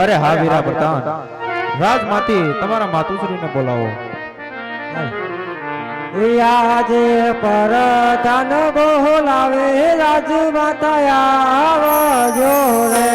અરે હા વીરા પ્રધાન રાજમાંથી તમારા માતુશ્રીને બોલાવો. આજે પરધાન બોલાવે રાજ માતા આવજો રે.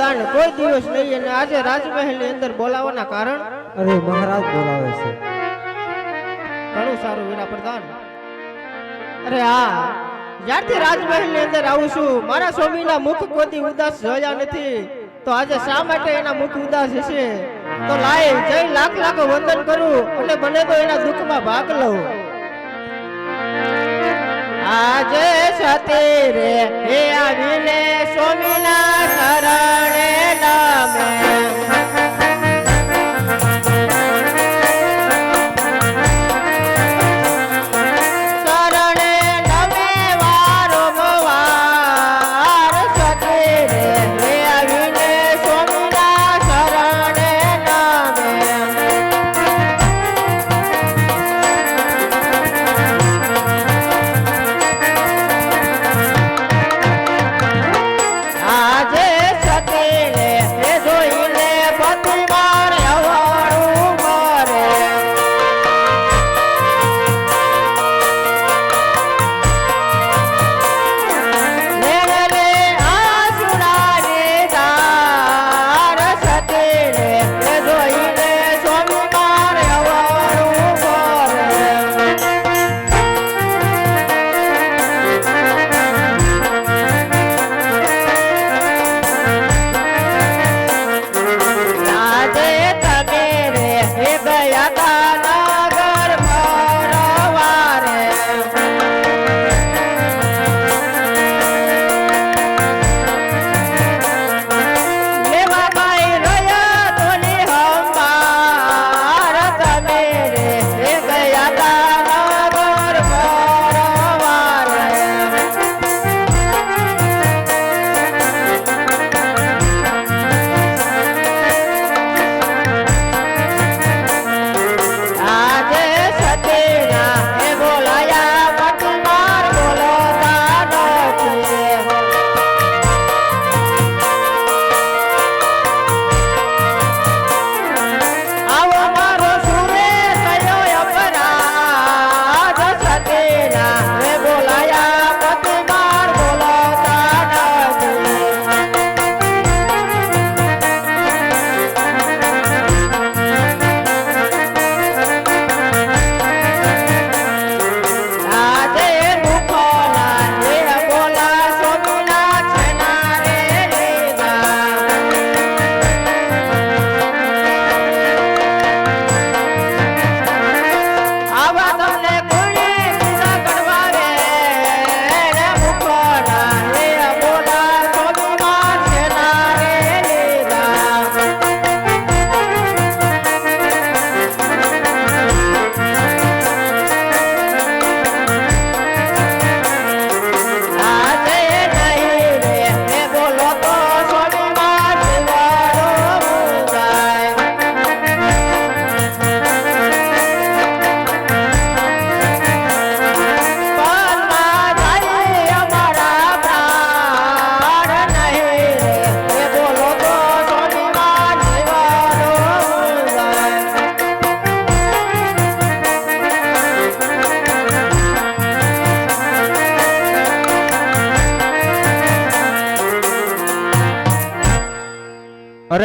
પ્રધાન કોઈ દિવસ નહીં અને આજે રાજમહેલની અંદર બોલાવવાના કારણ? અરે મહારાજ બોલાવે છે. ઘણું સારું વીરા પ્રધાન અરે હા. જ્યારથી રાજમહેલની અંદર આવું છું મારા સ્વામીના મુખ કોઈ ઉદાસ જોયા નથી. તો આજે શા માટે એના મુખ ઉદાસ હશે? તો લાય જય લાખ લાખ વંદન કરું અને બને તો એના દુઃખમાં ભાગ લઉં. આજે સતી રે હે આવીને સ્વામીના શરણે નમે.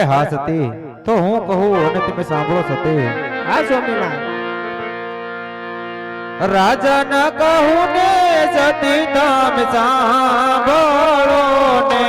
હા સતી તો હું કહું અને તમે સાંભળો સતી. હા સ્વામીના રાજા ન કહું ને સતી તમે સાંભળો ને.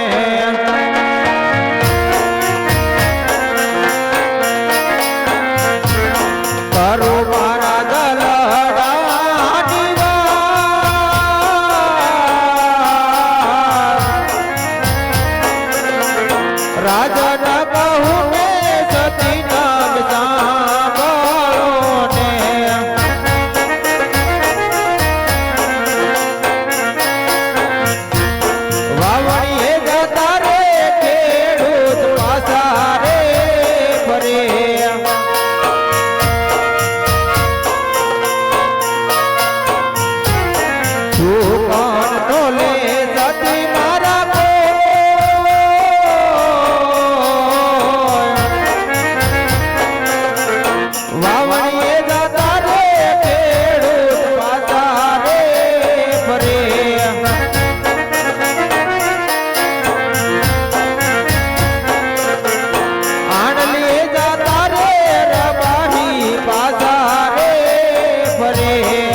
रे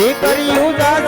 તે કર્યું